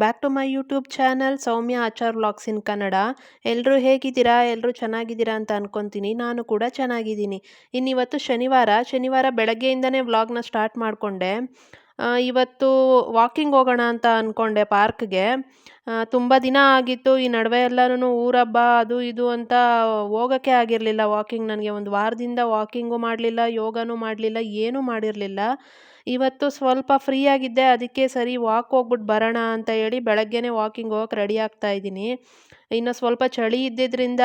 Back to my YouTube channel Soumya Achar vlogs in Kannada ಎಲ್ಲರೂ ಹೇಗಿದ್ದೀರಾ? ಎಲ್ಲರೂ ಚೆನ್ನಾಗಿದ್ದೀರಾ ಅಂತ ಅನ್ಕೊತೀನಿ. ನಾನು ಕೂಡ ಚೆನ್ನಾಗಿದ್ದೀನಿ. ಇನ್ನಿವತ್ತು ಶನಿವಾರ ಶನಿವಾರ ಬೆಳಗ್ಗೆಯಿಂದನೇ ವ್ಲಾಗ್ನ ಸ್ಟಾರ್ಟ್ ಮಾಡಿಕೊಂಡೆ. ಇವತ್ತು ವಾಕಿಂಗ್ ಹೋಗೋಣ ಅಂತ ಅಂದ್ಕೊಂಡೆ ಪಾರ್ಕ್ಗೆ ತುಂಬ ದಿನ ಆಗಿತ್ತು. ಈ ನಡುವೆ ಎಲ್ಲನೂ ಊರಬ್ಬ, ಅದು ಇದು ಅಂತ ಹೋಗೋಕ್ಕೆ ಆಗಿರಲಿಲ್ಲ ವಾಕಿಂಗ್ ನನಗೆ ಒಂದು ವಾರದಿಂದ ವಾಕಿಂಗು ಮಾಡಲಿಲ್ಲ, ಯೋಗನೂ ಮಾಡಲಿಲ್ಲ, ಏನೂ ಮಾಡಿರಲಿಲ್ಲ. ಇವತ್ತು ಸ್ವಲ್ಪ ಫ್ರೀ ಆಗಿದ್ದೆ, ಅದಕ್ಕೆ ಸರಿ ವಾಕ್ ಹೋಗ್ಬಿಟ್ಟು ಬರೋಣ ಅಂತ ಹೇಳಿ ಬೆಳಗ್ಗೆನೇ ವಾಕಿಂಗ್ ಹೋಗಕ್ಕೆ ರೆಡಿ ಆಗ್ತಾ ಇದ್ದೀನಿ. ಇನ್ನು ಸ್ವಲ್ಪ ಚಳಿ ಇದ್ದಿದ್ದರಿಂದ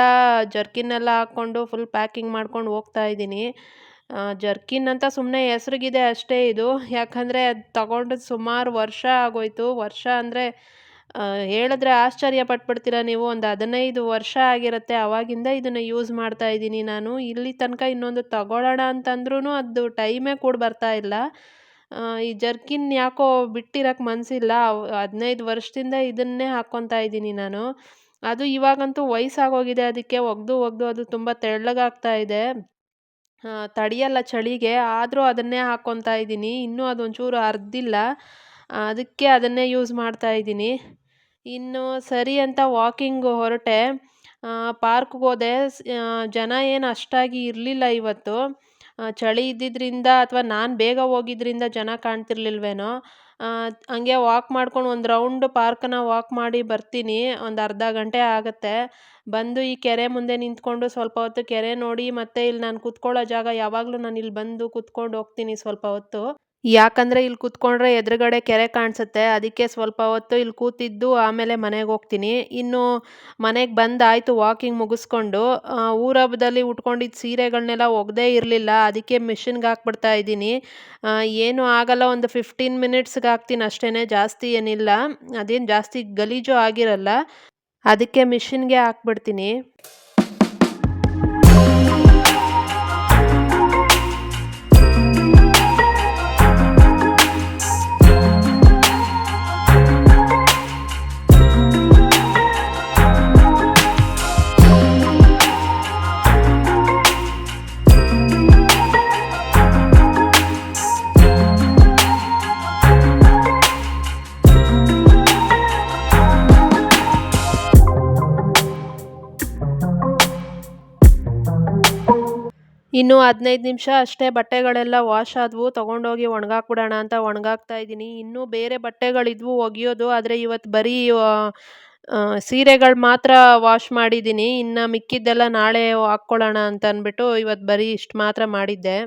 ಜರ್ಕಿನ್ನೆಲ್ಲ ಹಾಕ್ಕೊಂಡು ಫುಲ್ ಪ್ಯಾಕಿಂಗ್ ಮಾಡ್ಕೊಂಡು ಹೋಗ್ತಾ ಇದ್ದೀನಿ. ಜರ್ಕಿನ್ ಅಂತ ಸುಮ್ಮನೆ ಹೆಸ್ರಿಗಿದೆ ಅಷ್ಟೇ ಇದು. ಯಾಕಂದರೆ ಅದು ತಗೊಂಡು ಸುಮಾರು ವರ್ಷ ಆಗೋಯ್ತು. ವರ್ಷ ಅಂದರೆ ಹೇಳಿದ್ರೆ ಆಶ್ಚರ್ಯ ಪಟ್ಬಿಡ್ತೀರ ನೀವು. ಒಂದು ಹದಿನೈದು ವರ್ಷ ಆಗಿರುತ್ತೆ. ಆವಾಗಿಂದ ಇದನ್ನು ಯೂಸ್ ಮಾಡ್ತಾ ಇದ್ದೀನಿ ನಾನು. ಇಲ್ಲಿ ತನಕ ಇನ್ನೊಂದು ತಗೊಳ್ಳೋಣ ಅಂತಂದ್ರೂ ಅದು ಟೈಮೇ ಕೂಡ ಬರ್ತಾ ಇಲ್ಲ. ಈ ಜರ್ಕಿನ್ ಯಾಕೋ ಬಿಟ್ಟಿರೋಕ್ಕೆ ಮನಸ್ಸಿಲ್ಲ ಹದಿನೈದು ವರ್ಷದಿಂದ ಇದನ್ನೇ ಹಾಕ್ಕೊತಾ ಇದ್ದೀನಿ ನಾನು. ಅದು ಇವಾಗಂತೂ ವಯಸ್ಸಾಗೋಗಿದೆ, ಅದಕ್ಕೆ ಒಗೆದು ಒಗೆದು ಅದು ತುಂಬ ತೆಳ್ಳಗಾಗ್ತಾ ಇದೆ. ತಡೆಯಲ್ಲ ಚಳಿಗೆ, ಆದರೂ ಅದನ್ನೇ ಹಾಕ್ಕೊತಾ ಇದ್ದೀನಿ. ಇನ್ನೂ ಅದೊಂಚೂರು ಅರ್ದಿಲ್ಲ ಅದಕ್ಕೆ ಅದನ್ನೇ ಯೂಸ್ ಮಾಡ್ತಾ ಇದ್ದೀನಿ. ಇನ್ನು ಸರಿ ಅಂತ ವಾಕಿಂಗ್ ಹೊರಟೆ. ಪಾರ್ಕ್ಗೆ ಹೋದೆ. ಜನ ಏನು ಅಷ್ಟಾಗಿ ಇರಲಿಲ್ಲ ಇವತ್ತು. ಚಳಿ ಇದ್ದಿದ್ದರಿಂದ ಅಥವಾ ನಾನು ಬೇಗ ಹೋಗಿದ್ರಿಂದ ಜನ ಕಾಣ್ತಿರ್ಲಿಲ್ವೇನೋ ಹಂಗೆ ವಾಕ್ ಮಾಡ್ಕೊಂಡು ಒಂದು ರೌಂಡ್ ಪಾರ್ಕನ್ನ ವಾಕ್ ಮಾಡಿ ಬರ್ತೀನಿ, ಒಂದು ಅರ್ಧ ಗಂಟೆ ಆಗುತ್ತೆ. ಬಂದು ಈ ಕೆರೆ ಮುಂದೆ ನಿಂತ್ಕೊಂಡು ಸ್ವಲ್ಪ ಹೊತ್ತು ಕೆರೆ ನೋಡಿ ಮತ್ತೆ ಇಲ್ಲಿ ನಾನು ಕೂತ್ಕೊಳ್ಳೋ ಜಾಗ ಯಾವಾಗಲೂ ನಾನು ಇಲ್ಲಿ ಬಂದು ಕೂತ್ಕೊಂಡು ಹೋಗ್ತೀನಿ ಸ್ವಲ್ಪ ಹೊತ್ತು. ಯಾಕಂದರೆ ಇಲ್ಲಿ ಕೂತ್ಕೊಂಡ್ರೆ ಎದುರುಗಡೆ ಕೆರೆ ಕಾಣಿಸುತ್ತೆ. ಅದಕ್ಕೆ ಸ್ವಲ್ಪ ಹೊತ್ತು ಇಲ್ಲಿ ಕೂತಿದ್ದು ಆಮೇಲೆ ಮನೆಗೆ ಹೋಗ್ತೀನಿ. ಇನ್ನು ಮನೆಗೆ ಬಂದಾಯಿತು ವಾಕಿಂಗ್ ಮುಗಿಸ್ಕೊಂಡು. ಊರ ಹಬ್ಬದಲ್ಲಿ ಉಟ್ಕೊಂಡಿದ್ದ ಸೀರೆಗಳನ್ನೆಲ್ಲ ಒಗ್ದೇ ಇರಲಿಲ್ಲ. ಅದಕ್ಕೆ ಮಿಷಿನ್ಗೆ ಹಾಕ್ಬಿಡ್ತಾ ಇದ್ದೀನಿ. ಏನು ಆಗಲ್ಲ. ಒಂದು ಫಿಫ್ಟೀನ್ ಮಿನಿಟ್ಸ್ಗೆ ಹಾಕ್ತೀನಿ. ಅಷ್ಟೇ ಜಾಸ್ತಿ ಏನಿಲ್ಲ. ಅದೇನು ಜಾಸ್ತಿ ಗಲೀಜು ಆಗಿರಲ್ಲ. ಅದಕ್ಕೆ ಮಿಷಿನ್ಗೆ ಹಾಕ್ಬಿಡ್ತೀನಿ. ಇನ್ನು ಹದಿನೈದು ನಿಮಿಷ ಅಷ್ಟೇ ಬಟ್ಟೆಗಳೆಲ್ಲ ವಾಶ್ ಆದವು, ತೊಗೊಂಡೋಗಿ ಒಣಗಾಕ್ಬಿಡೋಣ ಅಂತ ಒಣಗಾಕ್ತಾ ಇದ್ದೀನಿ. ಇನ್ನೂ ಬೇರೆ ಬಟ್ಟೆಗಳಿದ್ವು, ಒಗೆಯೋದು, ಆದರೆ ಇವತ್ತು ಬರೀ ಸೀರೆಗಳು ಮಾತ್ರ ವಾಶ್ ಮಾಡಿದ್ದೀನಿ. ಇನ್ನು ಮಿಕ್ಕಿದ್ದೆಲ್ಲ ನಾಳೆ ಹಾಕ್ಕೊಳ್ಳೋಣ ಅಂತ ಅಂದ್ಬಿಟ್ಟು ಇವತ್ತು ಬರೀ ಇಷ್ಟು ಮಾತ್ರ ಮಾಡಿದ್ದೆ.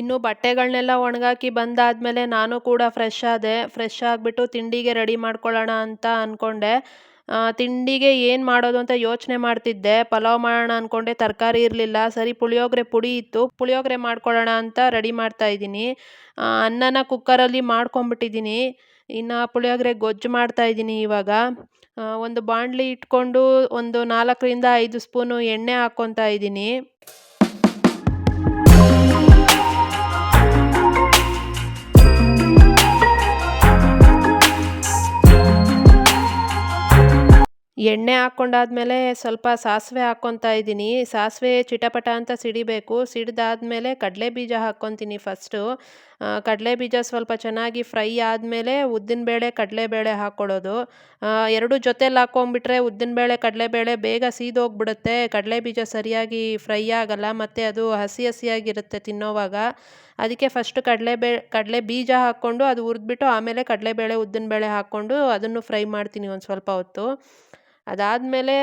ಇನ್ನು ಬಟ್ಟೆಗಳನ್ನೆಲ್ಲ ಒಣಗಾಕಿ ಬಂದಾದಮೇಲೆ ನಾನು ಕೂಡ ಫ್ರೆಶ್ ಆದೆ. ಫ್ರೆಶ್ ಆಗಿಬಿಟ್ಟು ತಿಂಡಿಗೆ ರೆಡಿ ಮಾಡ್ಕೊಳ್ಳೋಣ ಅಂತ ಅಂದ್ಕೊಂಡೆ ತಿಂಡಿಗೆ ಏನು ಮಾಡೋದು ಅಂತ ಯೋಚನೆ ಮಾಡ್ತಿದ್ದೆ. ಪಲಾವ್ ಮಾಡೋಣ ಅಂದ್ಕೊಂಡೆ ತರಕಾರಿ ಇರಲಿಲ್ಲ. ಸರಿ, ಪುಳಿಯೋಗರೆ ಪುಡಿ ಇತ್ತು. ಪುಳಿಯೋಗರೆ ಮಾಡ್ಕೊಳ್ಳೋಣ ಅಂತ ರೆಡಿ ಮಾಡ್ತಾ ಇದ್ದೀನಿ. ಅನ್ನನ ಕುಕ್ಕರಲ್ಲಿ ಮಾಡ್ಕೊಂಬಿಟ್ಟಿದ್ದೀನಿ ಇನ್ನು ಪುಳಿಯೋಗರೆ ಗೊಜ್ಜು ಮಾಡ್ತಾ ಇದ್ದೀನಿ ಇವಾಗ. ಒಂದು ಬಾಣಲಿ ಇಟ್ಕೊಂಡು ಒಂದು ನಾಲ್ಕರಿಂದ ಐದು ಸ್ಪೂನು ಎಣ್ಣೆ ಹಾಕ್ಕೊತಾ ಇದ್ದೀನಿ. ಎಣ್ಣೆ ಹಾಕ್ಕೊಂಡಾದ್ಮೇಲೆ ಸ್ವಲ್ಪ ಸಾಸಿವೆ ಹಾಕ್ಕೊತಾ ಇದ್ದೀನಿ. ಸಾಸಿವೆ ಚಿಟಪಟ ಅಂತ ಸಿಡಿಬೇಕು. ಸಿಡಿದಾದ್ಮೇಲೆ ಕಡಲೆ ಬೀಜ ಹಾಕ್ಕೊತೀನಿ ಫಸ್ಟು ಕಡಲೆ ಬೀಜ ಸ್ವಲ್ಪ ಚೆನ್ನಾಗಿ ಫ್ರೈ ಆದಮೇಲೆ ಉದ್ದಿನಬೇಳೆ ಕಡಲೆಬೇಳೆ ಹಾಕ್ಕೊಳ್ಳೋದು. ಎರಡು ಜೊತೆಲಿ ಹಾಕ್ಕೊಂಬಿಟ್ರೆ ಉದ್ದಿನಬೇಳೆ, ಕಡಲೆಬೇಳೆ ಬೇಗ ಸೀದೋಗ್ಬಿಡುತ್ತೆ. ಕಡಲೆ ಬೀಜ ಸರಿಯಾಗಿ ಫ್ರೈ ಆಗಲ್ಲ, ಮತ್ತು ಅದು ಹಸಿ ಹಸಿಯಾಗಿರುತ್ತೆ ತಿನ್ನೋವಾಗ. ಅದಕ್ಕೆ ಫಸ್ಟ್ ಕಡಲೆಬೇ ಕಡಲೆ ಬೀಜ ಹಾಕ್ಕೊಂಡು ಅದು ಹುರಿದ್ಬಿಟ್ಟು ಆಮೇಲೆ ಕಡಲೆಬೇಳೆ, ಉದ್ದಿನಬೇಳೆ ಹಾಕ್ಕೊಂಡು ಅದನ್ನು ಫ್ರೈ ಮಾಡ್ತೀನಿ ಒಂದು ಸ್ವಲ್ಪ ಹೊತ್ತು. ಅದಾದಮೇಲೆ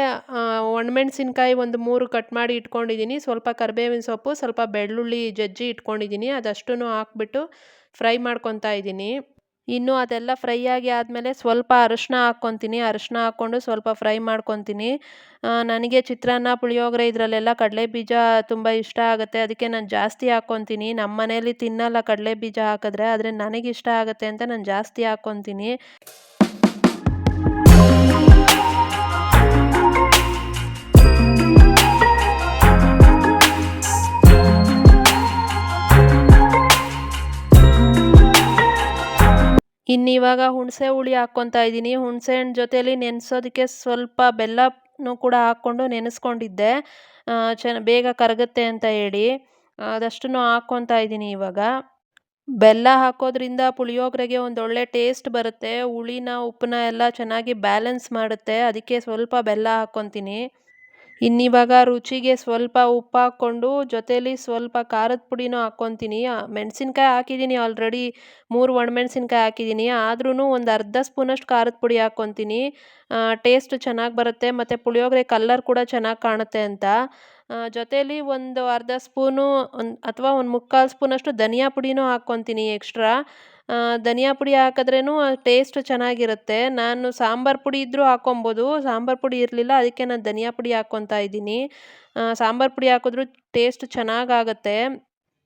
ಒಣಮೆಣ್ಸಿನ್ಕಾಯಿ ಒಂದು ಮೂರು ಕಟ್ ಮಾಡಿ ಇಟ್ಕೊಂಡಿದ್ದೀನಿ ಸ್ವಲ್ಪ ಕರಿಬೇವಿನ ಸೊಪ್ಪು, ಸ್ವಲ್ಪ ಬೆಳ್ಳುಳ್ಳಿ ಜಜ್ಜಿ ಇಟ್ಕೊಂಡಿದ್ದೀನಿ ಅದಷ್ಟೂ ಹಾಕ್ಬಿಟ್ಟು ಫ್ರೈ ಮಾಡ್ಕೊತಾ ಇದ್ದೀನಿ ಇನ್ನು ಅದೆಲ್ಲ ಫ್ರೈ ಆಗಿ ಆದಮೇಲೆ ಸ್ವಲ್ಪ ಅರಶಿನ ಹಾಕ್ಕೊತೀನಿ. ಅರಶಿನ ಹಾಕ್ಕೊಂಡು ಸ್ವಲ್ಪ ಫ್ರೈ ಮಾಡ್ಕೊತೀನಿ. ನನಗೆ ಚಿತ್ರಾನ್ನ, ಪುಳಿಯೋಗರೆ ಇದರಲ್ಲೆಲ್ಲ ಕಡಲೆ ಬೀಜ ತುಂಬ ಇಷ್ಟ ಆಗುತ್ತೆ. ಅದಕ್ಕೆ ನಾನು ಜಾಸ್ತಿ ಹಾಕ್ಕೊತೀನಿ. ನಮ್ಮ ಮನೇಲಿ ತಿನ್ನಲ್ಲ ಕಡಲೆ ಬೀಜ ಹಾಕಿದ್ರೆ, ಆದರೆ ನನಗಿಷ್ಟ ಆಗುತ್ತೆ ಅಂತ ನಾನು ಜಾಸ್ತಿ ಹಾಕ್ಕೊತೀನಿ. ಇನ್ನಿವಾಗ ಹುಣಸೆ ಹುಳಿ ಹಾಕ್ಕೊತಾ ಇದ್ದೀನಿ. ಹುಣಸೆ ಹಣ್ಣು ಜೊತೇಲಿ ನೆನೆಸೋದಕ್ಕೆ ಸ್ವಲ್ಪ ಬೆಲ್ಲನೂ ಕೂಡ ಹಾಕ್ಕೊಂಡು ನೆನೆಸ್ಕೊಂಡಿದ್ದೆ. ಚೆನ್ನ ಬೇಗ ಕರಗುತ್ತೆ ಅಂತ ಹೇಳಿ. ಅದಷ್ಟನ್ನು ಹಾಕ್ಕೊತಾ ಇದ್ದೀನಿ ಇವಾಗ. ಬೆಲ್ಲ ಹಾಕೋದ್ರಿಂದ ಪುಳಿಯೋಗರೆಗೆ ಒಂದೊಳ್ಳೆ ಟೇಸ್ಟ್ ಬರುತ್ತೆ. ಹುಳಿನ, ಉಪ್ಪನ್ನ ಎಲ್ಲ ಚೆನ್ನಾಗಿ ಬ್ಯಾಲೆನ್ಸ್ ಮಾಡುತ್ತೆ. ಅದಕ್ಕೆ ಸ್ವಲ್ಪ ಬೆಲ್ಲ ಹಾಕ್ಕೊತೀನಿ. ಇನ್ನಿವಾಗ ರುಚಿಗೆ ಸ್ವಲ್ಪ ಉಪ್ಪು ಹಾಕ್ಕೊಂಡು ಜೊತೇಲಿ ಸ್ವಲ್ಪ ಖಾರದ ಪುಡಿನೂ ಹಾಕ್ಕೊತೀನಿ. ಮೆಣಸಿನ್ಕಾಯಿ ಹಾಕಿದ್ದೀನಿ ಆಲ್ರೆಡಿ ಮೂರು ಒಣಮೆಣ್ಸಿನ್ಕಾಯಿ ಹಾಕಿದ್ದೀನಿ. ಆದ್ರೂ ಒಂದು ಅರ್ಧ ಸ್ಪೂನಷ್ಟು ಖಾರದ ಪುಡಿ ಹಾಕ್ಕೊತೀನಿ. ಟೇಸ್ಟ್ ಚೆನ್ನಾಗಿ ಬರುತ್ತೆ. ಮತ್ತು ಪುಳಿಯೋಗರೆ ಕಲ್ಲರ್ ಕೂಡ ಚೆನ್ನಾಗಿ ಕಾಣುತ್ತೆ ಅಂತ. ಜೊತೇಲಿ ಒಂದು ಅರ್ಧ ಸ್ಪೂನು ಒಂದು ಅಥವಾ ಒಂದು ಮುಕ್ಕಾಲು ಸ್ಪೂನಷ್ಟು ಧನಿಯಾ ಪುಡಿನೂ ಹಾಕ್ಕೊತೀನಿ ಎಕ್ಸ್ಟ್ರಾ ಧನಿಯಾ ಪುಡಿ ಹಾಕಿದ್ರೇನು ಟೇಸ್ಟ್ ಚೆನ್ನಾಗಿರುತ್ತೆ. ನಾನು ಸಾಂಬಾರು ಪುಡಿ ಇದ್ದರೂ ಹಾಕ್ಕೊಬೋದು ಸಾಂಬಾರು ಪುಡಿ ಇರಲಿಲ್ಲ, ಅದಕ್ಕೆ ನಾನು ಧನಿಯಾ ಪುಡಿ ಹಾಕ್ಕೊತಾ ಇದ್ದೀನಿ. ಸಾಂಬಾರು ಪುಡಿ ಹಾಕಿದ್ರೂ ಟೇಸ್ಟ್ ಚೆನ್ನಾಗಾಗತ್ತೆ.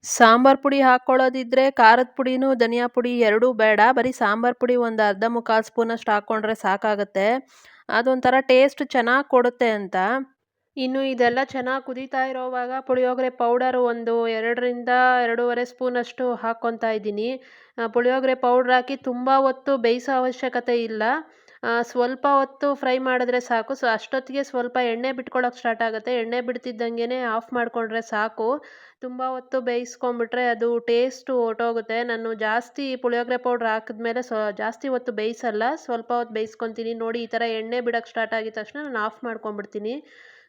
ಸಾಂಬಾರು ಪುಡಿ ಹಾಕ್ಕೊಳ್ಳೋದಿದ್ರೆ ಖಾರದ ಪುಡಿನೂ ಧನಿಯಾ ಪುಡಿ ಎರಡೂ ಬೇಡ. ಬರೀ ಸಾಂಬಾರು ಪುಡಿ ಒಂದು ಅರ್ಧ ಮುಕ್ಕಾಲು ಸ್ಪೂನಷ್ಟು ಹಾಕ್ಕೊಂಡ್ರೆ ಸಾಕಾಗುತ್ತೆ. ಅದೊಂಥರ ಟೇಸ್ಟ್ ಚೆನ್ನಾಗಿ ಕೊಡುತ್ತೆ ಅಂತ. ಇನ್ನು ಇದೆಲ್ಲ ಚೆನ್ನಾಗಿ ಕುದೀತಾ ಇರೋವಾಗ ಪುಳಿಯೋಗರೆ ಪೌಡರ್ ಒಂದು ಎರಡರಿಂದ ಎರಡೂವರೆ ಸ್ಪೂನಷ್ಟು ಹಾಕ್ಕೊತಾ ಇದ್ದೀನಿ. ಪುಳಿಯೋಗರೆ ಪೌಡ್ರ್ ಹಾಕಿ ತುಂಬ ಹೊತ್ತು ಬೇಯಿಸೋ ಅವಶ್ಯಕತೆ ಇಲ್ಲ. ಸ್ವಲ್ಪ ಹೊತ್ತು ಫ್ರೈ ಮಾಡಿದ್ರೆ ಸಾಕು. ಸೊ, ಅಷ್ಟೊತ್ತಿಗೆ ಸ್ವಲ್ಪ ಎಣ್ಣೆ ಬಿಟ್ಕೊಳ್ಳೋಕೆ ಸ್ಟಾರ್ಟ್ ಆಗುತ್ತೆ. ಎಣ್ಣೆ ಬಿಡ್ತಿದ್ದಂಗೆ ಆಫ್ ಮಾಡಿಕೊಂಡ್ರೆ ಸಾಕು. ತುಂಬ ಹೊತ್ತು ಬೇಯಿಸ್ಕೊಂಬಿಟ್ರೆ ಅದು ಟೇಸ್ಟು ಹೊಟ್ಟೋಗುತ್ತೆ ನಾನು ಜಾಸ್ತಿ ಪುಳಿಯೋಗರೆ ಪೌಡ್ರ್ ಹಾಕಿದ್ಮೇಲೆ ಸೊ, ಜಾಸ್ತಿ ಹೊತ್ತು ಬೇಯಿಸಲ್ಲ. ಸ್ವಲ್ಪ ಹೊತ್ತು ಬೇಯಿಸ್ಕೊತೀನಿ. ನೋಡಿ, ಈ ಥರ ಎಣ್ಣೆ ಬಿಡೋಕ್ಕೆ ಸ್ಟಾರ್ಟ್ ಆಗಿದ ತಕ್ಷಣ ನಾನು ಆಫ್ ಮಾಡ್ಕೊಂಬಿಡ್ತೀನಿ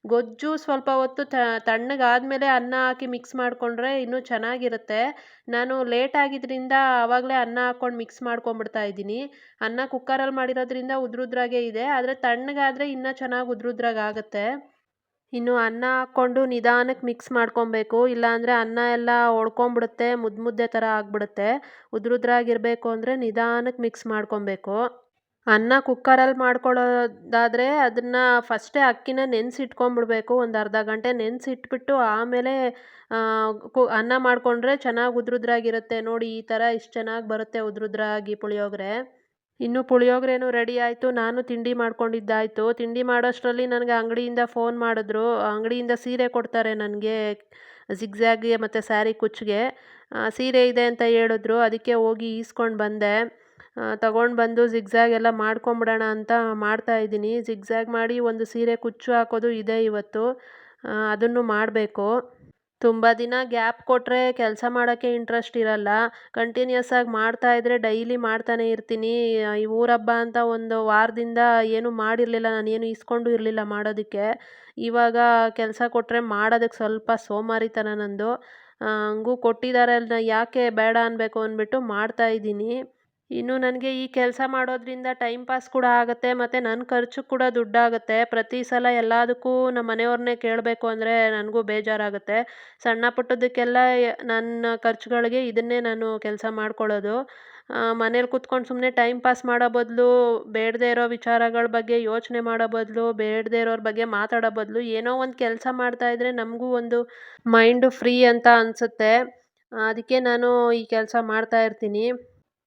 ಗೊಜ್ಜು ಸ್ವಲ್ಪ ಹೊತ್ತು ತಣ್ಣಗಾದಮೇಲೆ ಅನ್ನ ಹಾಕಿ ಮಿಕ್ಸ್ ಮಾಡಿಕೊಂಡ್ರೆ ಇನ್ನೂ ಚೆನ್ನಾಗಿರುತ್ತೆ. ನಾನು ಲೇಟ್ ಆಗಿದ್ದರಿಂದ ಆವಾಗಲೇ ಅನ್ನ ಹಾಕ್ಕೊಂಡು ಮಿಕ್ಸ್ ಮಾಡ್ಕೊಂಬಿಡ್ತಾ ಇದ್ದೀನಿ. ಅನ್ನ ಕುಕ್ಕರಲ್ಲಿ ಮಾಡಿರೋದ್ರಿಂದ ಉದ್ರುದ್ರಾಗೆ ಇದೆ, ಆದರೆ ತಣ್ಣಗಾದರೆ ಇನ್ನೂ ಚೆನ್ನಾಗಿ ಉದ್ರುದ್ರಾಗಿ ಆಗುತ್ತೆ. ಇನ್ನು ಅನ್ನ ಹಾಕ್ಕೊಂಡು ನಿಧಾನಕ್ಕೆ ಮಿಕ್ಸ್ ಮಾಡ್ಕೊಬೇಕು, ಇಲ್ಲಾಂದರೆ ಅನ್ನ ಎಲ್ಲ ಒಡ್ಕೊಂಬಿಡುತ್ತೆ ಮುದ್ದೆ ಮುದ್ದೆ ಥರ ಆಗಿಬಿಡುತ್ತೆ. ಉದ್ರುದ್ರಾಗಿರಬೇಕು ಅಂದರೆ ನಿಧಾನಕ್ಕೆ ಮಿಕ್ಸ್ ಮಾಡ್ಕೊಬೇಕು. ಅನ್ನ ಕುಕ್ಕರಲ್ಲಿ ಮಾಡ್ಕೊಳ್ಳೋದಾದರೆ ಅದನ್ನು ಫಸ್ಟೇ ಅಕ್ಕಿನ ನೆನೆಸಿಟ್ಕೊಂಬಿಡ್ಬೇಕು, ಒಂದು ಅರ್ಧ ಗಂಟೆ ನೆನೆಸಿಟ್ಬಿಟ್ಟು ಆಮೇಲೆ ಕು, ಅನ್ನ ಮಾಡಿಕೊಂಡ್ರೆ ಚೆನ್ನಾಗಿ ಉದ್ರುದ್ರಾಗಿರುತ್ತೆ. ನೋಡಿ, ಈ ಥರ ಇಷ್ಟು ಚೆನ್ನಾಗಿ ಬರುತ್ತೆ ಉದ್ರುದ್ರಾಗಿ ಪುಳಿಯೋಗರೆ. ಇನ್ನು ಪುಳಿಯೋಗರೆನೂ ರೆಡಿ ಆಯಿತು. ನಾನು ತಿಂಡಿ ಮಾಡ್ಕೊಂಡಿದ್ದಾಯಿತು. ತಿಂಡಿ ಮಾಡೋಷ್ಟರಲ್ಲಿ ನನಗೆ ಅಂಗಡಿಯಿಂದ ಫೋನ್ ಮಾಡಿದ್ರು. ಅಂಗಡಿಯಿಂದ ಸೀರೆ ಕೊಡ್ತಾರೆ ನನಗೆ ಜಿಗ್ಜ್ಯಾಗ್ಗೆ ಮತ್ತು ಸ್ಯಾರಿ ಕುಚ್ಚಿಗೆ ಸೀರೆ ಇದೆ ಅಂತ ಹೇಳಿದ್ರು. ಅದಕ್ಕೆ ಹೋಗಿ ಈಸ್ಕೊಂಡು ಬಂದೆ. ತಗೊಂಡು ಬಂದು ಜಿಗ್ಜ್ಯಾಗ್ ಎಲ್ಲ ಮಾಡ್ಕೊಂಬಿಡೋಣ ಅಂತ ಮಾಡ್ತಾಯಿದ್ದೀನಿ ಜಿಗ್ಜ್ಯಾಗ್ ಮಾಡಿ ಒಂದು ಸೀರೆ ಕುಚ್ಚು ಹಾಕೋದು ಇದೆ ಇವತ್ತು. ಅದನ್ನು ಮಾಡಬೇಕು. ತುಂಬ ದಿನ ಗ್ಯಾಪ್ ಕೊಟ್ಟರೆ ಕೆಲಸ ಮಾಡೋಕ್ಕೆ ಇಂಟ್ರೆಸ್ಟ್ ಇರಲ್ಲ. ಕಂಟಿನ್ಯೂಸ್ ಆಗಿ ಮಾಡ್ತಾ ಇದ್ದರೆ ಡೈಲಿ ಮಾಡ್ತಾನೆ ಇರ್ತೀನಿ. ಈ ಊರ ಹಬ್ಬ ಅಂತ ಒಂದು ವಾರದಿಂದ ಏನು ಮಾಡಿರಲಿಲ್ಲ. ನಾನು ಏನು ಇಸ್ಕೊಂಡು ಇರಲಿಲ್ಲ ಮಾಡೋದಕ್ಕೆ. ಇವಾಗ ಕೆಲಸ ಕೊಟ್ಟರೆ ಮಾಡೋದಕ್ಕೆ ಸ್ವಲ್ಪ ಸೋಮಾರಿತನ ನಂದು. ಹಂಗೂ ಕೊಟ್ಟಿದ್ದಾರೆ ಅದನ್ನ ಯಾಕೆ ಬೇಡ ಅನ್ನಬೇಕು ಅಂದ್ಬಿಟ್ಟು ಮಾಡ್ತಾಯಿದ್ದೀನಿ ಇನ್ನು ನನಗೆ ಈ ಕೆಲಸ ಮಾಡೋದ್ರಿಂದ ಟೈಮ್ ಪಾಸ್ ಕೂಡ ಆಗುತ್ತೆ, ಮತ್ತು ನನ್ನ ಖರ್ಚು ಕೂಡ ದುಡ್ಡಾಗುತ್ತೆ. ಪ್ರತಿ ಸಲ ಎಲ್ಲದಕ್ಕೂ ನಮ್ಮ ಮನೆಯವ್ರನ್ನೇ ಕೇಳಬೇಕು ಅಂದರೆ ನನಗೂ ಬೇಜಾರಾಗುತ್ತೆ. ಸಣ್ಣ ಪುಟ್ಟದಕ್ಕೆಲ್ಲ ನನ್ನ ಖರ್ಚುಗಳಿಗೆ ಇದನ್ನೇ ನಾನು ಕೆಲಸ ಮಾಡ್ಕೊಳ್ಳೋದು. ಮನೇಲಿ ಕೂತ್ಕೊಂಡು ಸುಮ್ಮನೆ ಟೈಮ್ ಪಾಸ್ ಮಾಡೋ ಬದಲು, ಬೇಡದೇ ಇರೋ ವಿಚಾರಗಳ ಬಗ್ಗೆ ಯೋಚನೆ ಮಾಡೋ ಬದಲು, ಬೇಡದೇ ಇರೋರ ಬಗ್ಗೆ ಮಾತಾಡೋ ಬದಲು, ಏನೋ ಒಂದು ಕೆಲಸ ಮಾಡ್ತಾಯಿದ್ರೆ ನಮಗೂ ಒಂದು ಮೈಂಡು ಫ್ರೀ ಅಂತ ಅನಿಸುತ್ತೆ. ಅದಕ್ಕೆ ನಾನು ಈ ಕೆಲಸ ಮಾಡ್ತಾಯಿರ್ತೀನಿ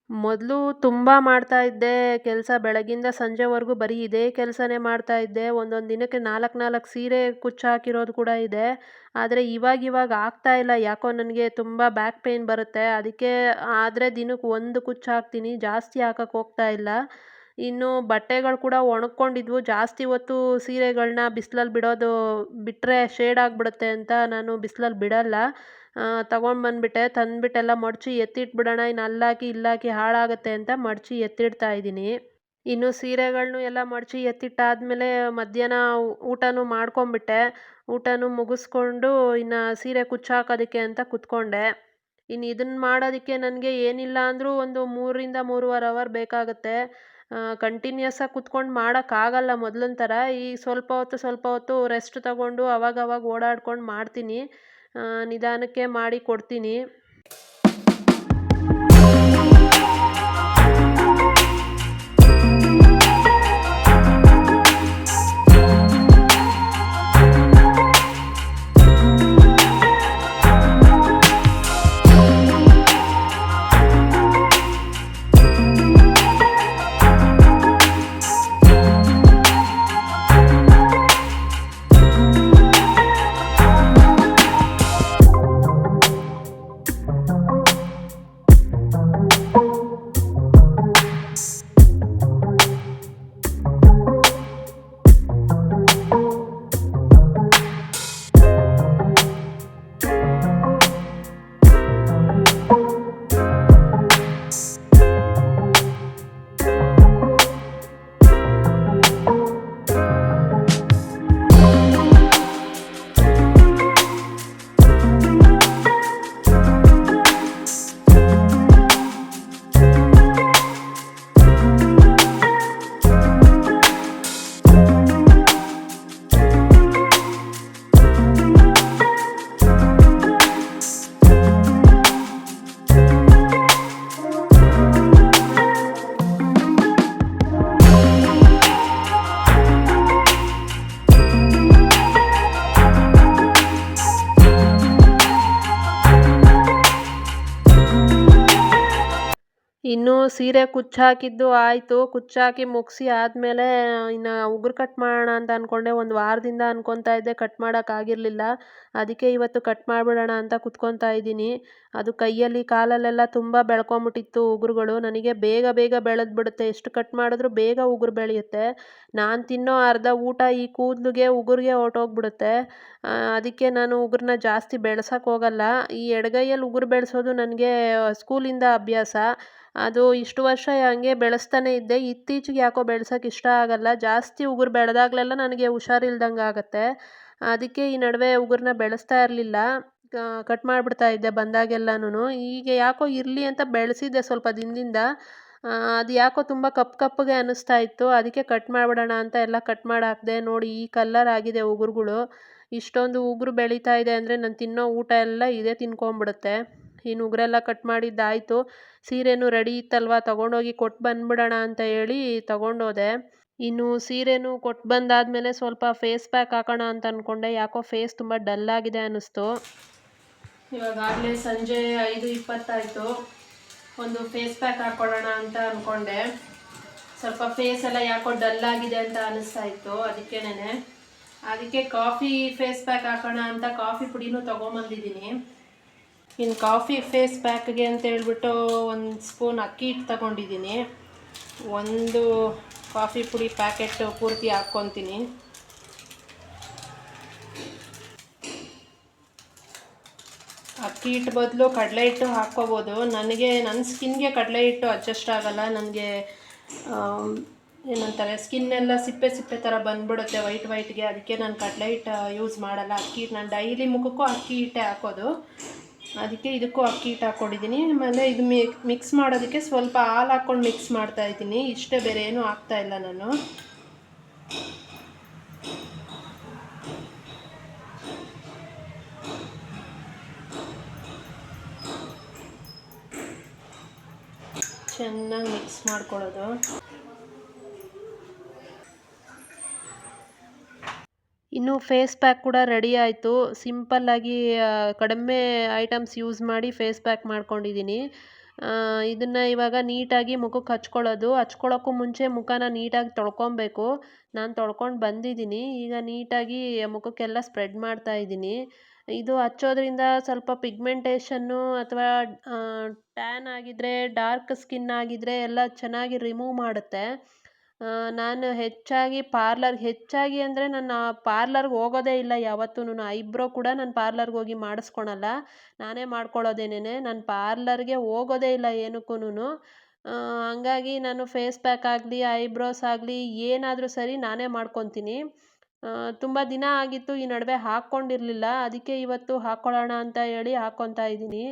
ಮೊದಲು ತುಂಬ ಮಾಡ್ತಾಯಿದ್ದೆ ಕೆಲಸ ಬೆಳಗಿಂದ ಸಂಜೆವರೆಗೂ ಬರೀ ಇದೇ ಕೆಲಸನೇ ಮಾಡ್ತಾಯಿದ್ದೆ ಒಂದೊಂದು ದಿನಕ್ಕೆ ನಾಲ್ಕು ನಾಲ್ಕು ಸೀರೆ ಕುಚ್ಚು ಹಾಕಿರೋದು ಕೂಡ ಇದೆ. ಆದರೆ ಇವಾಗ ಇವಾಗ ಆಗ್ತಾ ಇಲ್ಲ. ಯಾಕೋ ನನಗೆ ತುಂಬ ಬ್ಯಾಕ್ ಪೇಯ್ನ್ ಬರುತ್ತೆ. ಅದಕ್ಕೆ ಆದರೆ ದಿನಕ್ಕೆ ಒಂದು ಕುಚ್ಚು ಹಾಕ್ತೀನಿ. ಜಾಸ್ತಿ ಹಾಕಕ್ಕೆ ಹೋಗ್ತಾ ಇಲ್ಲ. ಇನ್ನು ಬಟ್ಟೆಗಳು ಕೂಡ ಒಣಕೊಂಡಿದ್ವು ಜಾಸ್ತಿ ಹೊತ್ತು ಸೀರೆಗಳನ್ನ ಬಿಸ್ಲಲ್ಲಿ ಬಿಡೋದು ಬಿಟ್ಟರೆ ಶೇಡ್ ಆಗಿಬಿಡುತ್ತೆ ಅಂತ ನಾನು ಬಿಸ್ಲಲ್ಲಿ ಬಿಡಲ್ಲ. ತಗೊಂಡು ಬಂದುಬಿಟ್ಟೆ. ತಂದುಬಿಟ್ಟೆಲ್ಲ ಮಡಚಿ ಎತ್ತಿಟ್ಬಿಡೋಣ ಇನ್ನು ಅಲ್ಲಾಕಿ ಇಲ್ಲಾಕಿ ಹಾಳಾಗುತ್ತೆ ಅಂತ ಮಡಚಿ ಎತ್ತಿಡ್ತಾ ಇದ್ದೀನಿ. ಇನ್ನು ಸೀರೆಗಳನ್ನೂ ಎಲ್ಲ ಮಡಚಿ ಎತ್ತಿಟ್ಟಾದಮೇಲೆ ಮಧ್ಯಾಹ್ನ ಊಟನೂ ಮಾಡ್ಕೊಂಬಿಟ್ಟೆ ಊಟನೂ ಮುಗಿಸ್ಕೊಂಡು ಇನ್ನು ಸೀರೆ ಕುಚ್ಚು ಹಾಕೋದಕ್ಕೆ ಅಂತ ಕುತ್ಕೊಂಡೆ. ಇನ್ನು ಇದನ್ನು ಮಾಡೋದಕ್ಕೆ ನನಗೆ ಏನಿಲ್ಲ ಅಂದರೂ ಒಂದು ಮೂರರಿಂದ ಮೂರುವರೆ ಅವರ್ ಬೇಕಾಗುತ್ತೆ. ಕಂಟಿನ್ಯೂಸ್ ಆಗಿ ಕುತ್ಕೊಂಡು ಮಾಡೋಕ್ಕಾಗಲ್ಲ ಮೊದಲಿನ ಥರ. ಈ ಸ್ವಲ್ಪ ಹೊತ್ತು ಸ್ವಲ್ಪ ಹೊತ್ತು ರೆಸ್ಟ್ ತಗೊಂಡು ಅವಾಗವಾಗ ಓಡಾಡ್ಕೊಂಡು ಮಾಡ್ತೀನಿ. ನಿಧಾನಕ್ಕೆ ಮಾಡಿ ಕೊಡ್ತೀನಿ. ಇನ್ನು ಕುಚ್ಚು ಹಾಕಿದ್ದು ಆಯಿತು. ಕುಚ್ಚಾಕಿ ಮುಗಿಸಿ ಆದಮೇಲೆ, ಇನ್ನು ಉಗುರು ಕಟ್ ಮಾಡೋಣ ಅಂತ ಅಂದ್ಕೊಂಡೆ ಒಂದು ವಾರದಿಂದ ಅಂದ್ಕೊತಾ ಇದ್ದೆ ಕಟ್ ಮಾಡೋಕ್ಕಾಗಿರಲಿಲ್ಲ ಅದಕ್ಕೆ ಇವತ್ತು ಕಟ್ ಮಾಡಿಬಿಡೋಣ ಅಂತ ಕುತ್ಕೊತಾ ಇದ್ದೀನಿ. ಅದು ಕೈಯಲ್ಲಿ, ಕಾಲಲ್ಲೆಲ್ಲ ತುಂಬ ಬೆಳ್ಕೊಂಬಿಟ್ಟಿತ್ತು ಉಗುರುಗಳು. ನನಗೆ ಬೇಗ ಬೇಗ ಬೆಳೆದ್ಬಿಡುತ್ತೆ. ಎಷ್ಟು ಕಟ್ ಮಾಡಿದ್ರು ಬೇಗ ಉಗುರು ಬೆಳೆಯುತ್ತೆ. ನಾನು ತಿನ್ನೋ ಅರ್ಧ ಊಟ ಈ ಕೂದಲಿಗೆ ಉಗುರಿಗೆ ಹೊರ್ಟೋಗ್ಬಿಡುತ್ತೆ. ಅದಕ್ಕೆ ನಾನು ಉಗುರನ್ನ ಜಾಸ್ತಿ ಬೆಳ್ಸೋಕ್ಕೆ ಹೋಗಲ್ಲ. ಈ ಎಡಗೈಯಲ್ಲಿ ಉಗುರು ಬೆಳೆಸೋದು ನನಗೆ, ಸ್ಕೂಲಿಂದ ಅಭ್ಯಾಸ. ಅದು ಇಷ್ಟು ವರ್ಷ ಹಂಗೆ ಬೆಳೆಸ್ತಾನೆ ಇದ್ದೆ. ಇತ್ತೀಚೆಗೆ ಯಾಕೋ ಬೆಳ್ಸೋಕ್ಕೆ ಇಷ್ಟ ಆಗಲ್ಲ. ಜಾಸ್ತಿ ಉಗುರು ಬೆಳೆದಾಗಲೆಲ್ಲ ನನಗೆ ಹುಷಾರಿಲ್ದಂಗೆ ಆಗುತ್ತೆ. ಅದಕ್ಕೆ ಈ ನಡುವೆ ಉಗುರನ್ನ ಬೆಳೆಸ್ತಾ ಇರಲಿಲ್ಲ. ಕಟ್ ಮಾಡಿಬಿಡ್ತಾ ಇದ್ದೆ ಬಂದಾಗೆಲ್ಲನೂ ಈಗ ಯಾಕೋ ಇರಲಿ ಅಂತ ಬೆಳೆಸಿದ್ದೆ ಸ್ವಲ್ಪ ದಿನದಿಂದ. ಅದು ಯಾಕೋ ತುಂಬ ಕಪ್ಪು ಕಪ್ಪಗೆ ಅನ್ನಿಸ್ತಾ ಇತ್ತು. ಅದಕ್ಕೆ ಕಟ್ ಮಾಡಿಬಿಡೋಣ ಅಂತ ಎಲ್ಲ ಕಟ್ ಮಾಡಿ ಹಾಕಿದೆ ನೋಡಿ ಈ ಕಲ್ಲರ್ ಆಗಿದೆ ಉಗುರುಗಳು. ಇಷ್ಟೊಂದು ಉಗುರು ಬೆಳೀತಾ ಇದೆ ಅಂದರೆ ನಾನು ತಿನ್ನೋ ಊಟ ಎಲ್ಲ ಇದೇ ತಿನ್ಕೊಂಬಿಡುತ್ತೆ. ಇನ್ನು ಉಗುರೆಲ್ಲ ಕಟ್ ಮಾಡಿದ್ದಾಯಿತು. ಸೀರೆನೂ ರೆಡಿ ಇತ್ತಲ್ವ? ತೊಗೊಂಡೋಗಿ ಕೊಟ್ಟು ಬಂದ್ಬಿಡೋಣ ಅಂತ ಹೇಳಿ ತೊಗೊಂಡೋದೆ. ಇನ್ನು ಸೀರೆನೂ ಕೊಟ್ಟು ಬಂದಾದಮೇಲೆ ಸ್ವಲ್ಪ ಫೇಸ್ ಪ್ಯಾಕ್ ಹಾಕೋಣ ಅಂತ ಅಂದ್ಕೊಂಡೆ ಯಾಕೋ ಫೇಸ್ ತುಂಬ ಡಲ್ ಆಗಿದೆ ಅನ್ನಿಸ್ತು. ಇವಾಗಲೇ ಸಂಜೆ ಐದು ಇಪ್ಪತ್ತಾಯಿತು. ಒಂದು ಫೇಸ್ ಪ್ಯಾಕ್ ಹಾಕೊಳ್ಳೋಣ ಅಂತ ಅಂದ್ಕೊಂಡೆ ಸ್ವಲ್ಪ ಫೇಸ್ ಎಲ್ಲ ಯಾಕೋ ಡಲ್ ಆಗಿದೆ ಅಂತ ಅನ್ನಿಸ್ತಾ ಇತ್ತು ಅದಕ್ಕೇನೆ ಅದಕ್ಕೆ ಕಾಫಿ ಫೇಸ್ ಪ್ಯಾಕ್ ಹಾಕೋಣ ಅಂತ ಕಾಫಿ ಪುಡಿನೂ ತೊಗೊಂಬಂದಿದ್ದೀನಿ. ಇನ್ನು ಕಾಫಿ ಫೇಸ್ ಪ್ಯಾಕ್ಗೆ ಅಂತ ಹೇಳ್ಬಿಟ್ಟು ಒಂದು ಸ್ಪೂನ್ ಅಕ್ಕಿ ಹಿಟ್ಟು ತಗೊಂಡಿದ್ದೀನಿ. ಒಂದು ಕಾಫಿ ಪುಡಿ ಪ್ಯಾಕೆಟ್ ಪೂರ್ತಿ ಹಾಕ್ಕೊತೀನಿ. ಅಕ್ಕಿ ಹಿಟ್ಟು ಬದಲು ಕಡಲೆ ಹಿಟ್ಟು ಹಾಕ್ಕೋಬೋದು. ನನಗೆ ನನ್ನ ಸ್ಕಿನ್ಗೆ ಕಡಲೆ ಹಿಟ್ಟು ಅಡ್ಜಸ್ಟ್ ಆಗೋಲ್ಲ. ನನಗೆ ಏನಂತಾರೆ ಸ್ಕಿನ್ ಎಲ್ಲ ಸಿಪ್ಪೆ ಸಿಪ್ಪೆ ಥರ ಬಂದ್ಬಿಡುತ್ತೆ ವೈಟ್ ವೈಟ್ಗೆ ಅದಕ್ಕೆ ನಾನು ಕಡಲೆ ಹಿಟ್ಟು ಯೂಸ್ ಮಾಡಲ್ಲ. ಅಕ್ಕಿ ಹಿಟ್ಟು ನಾನು ಡೈಲಿ ಮುಖಕ್ಕೂ ಅಕ್ಕಿ ಹಿಟ್ಟೆ ಹಾಕೋದು. ಅದಕ್ಕೆ ಇದಕ್ಕೂ ಅಕ್ಕಿ ಹಿಟ್ಟು ಹಾಕ್ಕೊಂಡಿದ್ದೀನಿ. ಆಮೇಲೆ ಇದು ಮಿಕ್ಸ್ ಮಾಡೋದಕ್ಕೆ ಸ್ವಲ್ಪ ಹಾಲು ಹಾಕ್ಕೊಂಡು ಮಿಕ್ಸ್ ಮಾಡ್ತಾ ಇದ್ದೀನಿ. ಇಷ್ಟೇ ಬೇರೆ ಏನೂ ಹಾಕ್ತಾ ಇಲ್ಲ ನಾನು. ಚೆನ್ನಾಗಿ ಮಿಕ್ಸ್ ಮಾಡ್ಕೊಳ್ಳೋದು. ಇನ್ನು ಫೇಸ್ ಪ್ಯಾಕ್ ಕೂಡ ರೆಡಿ ಆಯಿತು. ಸಿಂಪಲ್ಲಾಗಿ ಕಡಿಮೆ ಐಟಮ್ಸ್ ಯೂಸ್ ಮಾಡಿ ಫೇಸ್ ಪ್ಯಾಕ್ ಮಾಡ್ಕೊಂಡಿದ್ದೀನಿ ಇದನ್ನು ಇವಾಗ ನೀಟಾಗಿ ಮುಖಕ್ಕೆ ಹಚ್ಕೊಳ್ಳೋದು. ಹಚ್ಕೊಳ್ಳೋಕ್ಕೂ ಮುಂಚೆ ಮುಖನ ನೀಟಾಗಿ ತೊಳ್ಕೊಬೇಕು. ನಾನು ತೊಳ್ಕೊಂಡು ಬಂದಿದ್ದೀನಿ ಈಗ ನೀಟಾಗಿ ಮುಖಕ್ಕೆಲ್ಲ ಸ್ಪ್ರೆಡ್ ಮಾಡ್ತಾ ಇದ್ದೀನಿ ಇದು ಹಚ್ಚೋದ್ರಿಂದ ಸ್ವಲ್ಪ ಪಿಗ್ಮೆಂಟೇಷನ್ನು ಅಥವಾ ಟ್ಯಾನ್ ಆಗಿದ್ದರೆ ಡಾರ್ಕ್ ಸ್ಕಿನ್ ಆಗಿದ್ದರೆ ಎಲ್ಲ ಚೆನ್ನಾಗಿ ರಿಮೂವ್ ಮಾಡುತ್ತೆ. ನಾನು ಹೆಚ್ಚಾಗಿ ಪಾರ್ಲರ್ ಹೆಚ್ಚಾಗಿ ಅಂದರೆ ನಾನು ಪಾರ್ಲರ್ಗೆ ಹೋಗೋದೇ ಇಲ್ಲ ಯಾವತ್ತೂನು. ಐಬ್ರೋ ಕೂಡ ನಾನು ಪಾರ್ಲರ್ಗೆ ಹೋಗಿ ಮಾಡಿಸ್ಕೊಳಲ್ಲ. ನಾನೇ ಮಾಡ್ಕೊಳ್ಳೋದೇನೆ ನಾನು ಪಾರ್ಲರ್ಗೆ ಹೋಗೋದೇ ಇಲ್ಲ ಏನಕ್ಕೂನು ಹಂಗಾಗಿ ನಾನು ಫೇಸ್ ಪ್ಯಾಕ್ ಆಗಲಿ ಐಬ್ರೋಸ್ ಆಗಲಿ ಏನಾದರೂ ಸರಿ ನಾನೇ ಮಾಡ್ಕೊತೀನಿ. ತುಂಬ ದಿನ ಆಗಿತ್ತು ಈ ನಡುವೆ ಹಾಕ್ಕೊಂಡಿರಲಿಲ್ಲ. ಅದಕ್ಕೆ ಇವತ್ತು ಹಾಕ್ಕೊಳ್ಳೋಣ ಅಂತ ಹೇಳಿ ಹಾಕ್ಕೊತಾ ಇದ್ದೀನಿ.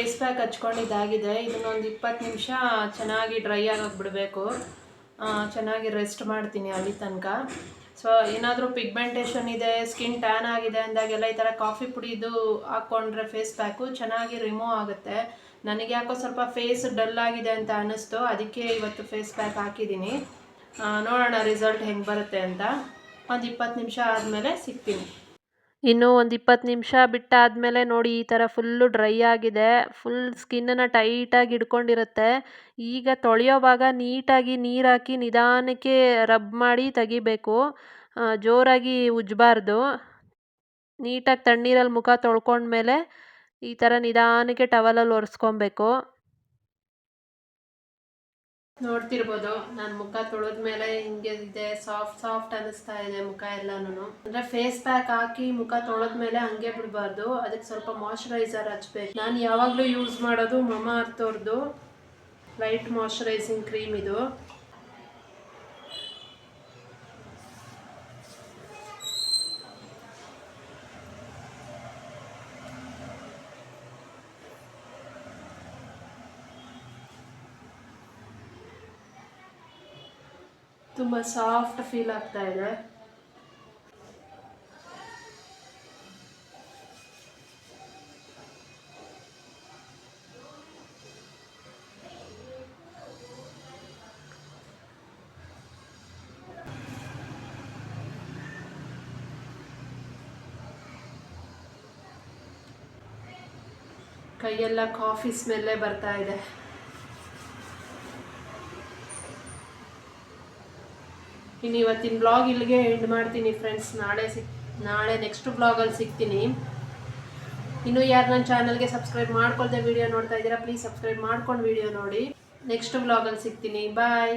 ಫೇಸ್ ಪ್ಯಾಕ್ ಹಚ್ಕೊಂಡಿದ್ದಾಗಿದೆ. ಇದನ್ನೊಂದು ಇಪ್ಪತ್ತು ನಿಮಿಷ ಚೆನ್ನಾಗಿ ಡ್ರೈ ಆಗೋಕೆ ಬಿಡಬೇಕು. ಚೆನ್ನಾಗಿ ರೆಸ್ಟ್ ಮಾಡ್ತೀನಿ ಅಲ್ಲಿ ತನಕ. ಸೊ ಏನಾದರೂ ಪಿಗ್ಮೆಂಟೇಷನ್ ಇದೆ ಸ್ಕಿನ್ ಟ್ಯಾನ್ ಆಗಿದೆ ಅಂದಾಗೆಲ್ಲ ಈ ಥರ ಕಾಫಿ ಪುಡಿದು ಹಾಕ್ಕೊಂಡ್ರೆ ಫೇಸ್ ಪ್ಯಾಕು ಚೆನ್ನಾಗಿ ರಿಮೂವ್ ಆಗುತ್ತೆ. ನನಗೆ ಯಾಕೋ ಸ್ವಲ್ಪ ಫೇಸ್ ಡಲ್ ಆಗಿದೆ ಅಂತ ಅನ್ನಿಸ್ತು. ಅದಕ್ಕೆ ಇವತ್ತು ಫೇಸ್ ಪ್ಯಾಕ್ ಹಾಕಿದ್ದೀನಿ. ನೋಡೋಣ ರಿಸಲ್ಟ್ ಹೆಂಗೆ ಬರುತ್ತೆ ಅಂತ. ಒಂದು ಇಪ್ಪತ್ತು ನಿಮಿಷ ಆದಮೇಲೆ ಸಿಗ್ತೀನಿ. ಇನ್ನು ಒಂದು ಇಪ್ಪತ್ತು ನಿಮಿಷ ಬಿಟ್ಟಾದಮೇಲೆ ನೋಡಿ ಈ ಥರ ಫುಲ್ಲು ಡ್ರೈ ಆಗಿದೆ. ಫುಲ್ ಸ್ಕಿನ್ನನ್ನು ಟೈಟಾಗಿ ಹಿಡ್ಕೊಂಡಿರುತ್ತೆ. ಈಗ ತೊಳೆಯೋವಾಗ ನೀಟಾಗಿ ನೀರು ಹಾಕಿ ನಿಧಾನಕ್ಕೆ ರಬ್ ಮಾಡಿ ತೆಗಿಬೇಕು. ಜೋರಾಗಿ ಉಜ್ಜಬಾರ್ದು ನೀಟಾಗಿ ತಣ್ಣೀರಲ್ಲಿ ಮುಖ ತೊಳ್ಕೊಂಡ್ಮೇಲೆ ಈ ಥರ ನಿಧಾನಕ್ಕೆ ಟವಲಲ್ಲಿ ಒರೆಸ್ಕೊಬೇಕು. ನೋಡ್ತಿರ್ಬೋದು. ನಾನು ಮುಖ ತೊಳೆದ್ಮೇಲೆ ಹಿಂಗೆ ಇದೆ ಸಾಫ್ಟ್ ಸಾಫ್ಟ್ ಅನಿಸ್ತಾ ಇದೆ ಮುಖ ಎಲ್ಲಾನು ಅಂದ್ರೆ ಫೇಸ್ ಪ್ಯಾಕ್ ಹಾಕಿ ಮುಖ ತೊಳೆದ್ಮೇಲೆ ಹಂಗೆ ಬಿಡಬಾರ್ದು. ಅದಕ್ಕೆ ಸ್ವಲ್ಪ ಮಾಯಶ್ಚರೈಸರ್ ಹಚ್ಬೇಕು. ನಾನು ಯಾವಾಗಲೂ ಯೂಸ್ ಮಾಡೋದು ಮಮ ಅರ್ಥವ್ರದ್ದು ಲೈಟ್ ಮಾಯಶ್ಚರೈಸಿಂಗ್ ಕ್ರೀಮ್ ಇದು. ತುಂಬ ಸಾಫ್ಟ್ ಫೀಲ್ ಆಗ್ತಾ ಇದೆ. ಕೈಯೆಲ್ಲ ಕಾಫಿ ಸ್ಮೆಲ್ಲೇ ಬರ್ತಾ ಇದೆ. ಇನ್ನು ಇವತ್ತಿನ ಬ್ಲಾಗ್ ಇಲ್ಲಿಗೆ ಎಂಡ್ ಮಾಡ್ತೀನಿ ಫ್ರೆಂಡ್ಸ್ ನಾಳೆ ಸಿಕ್, ನಾಳೆ ನೆಕ್ಸ್ಟ್ ಬ್ಲಾಗಲ್ಲಿ ಸಿಗ್ತೀನಿ. ಇನ್ನು ಯಾರು ನನ್ನ ಚಾನಲ್ಗೆ ಸಬ್ಸ್ಕ್ರೈಬ್ ಮಾಡ್ಕೊಳ್ದೆ ವಿಡಿಯೋ ನೋಡ್ತಾ ಇದ್ದೀರಾ ಪ್ಲೀಸ್ ಸಬ್ಸ್ಕ್ರೈಬ್ ಮಾಡ್ಕೊಂಡು ವಿಡಿಯೋ ನೋಡಿ. ನೆಕ್ಸ್ಟ್ ಬ್ಲಾಗಲ್ಲಿ ಸಿಗ್ತೀನಿ. ಬಾಯ್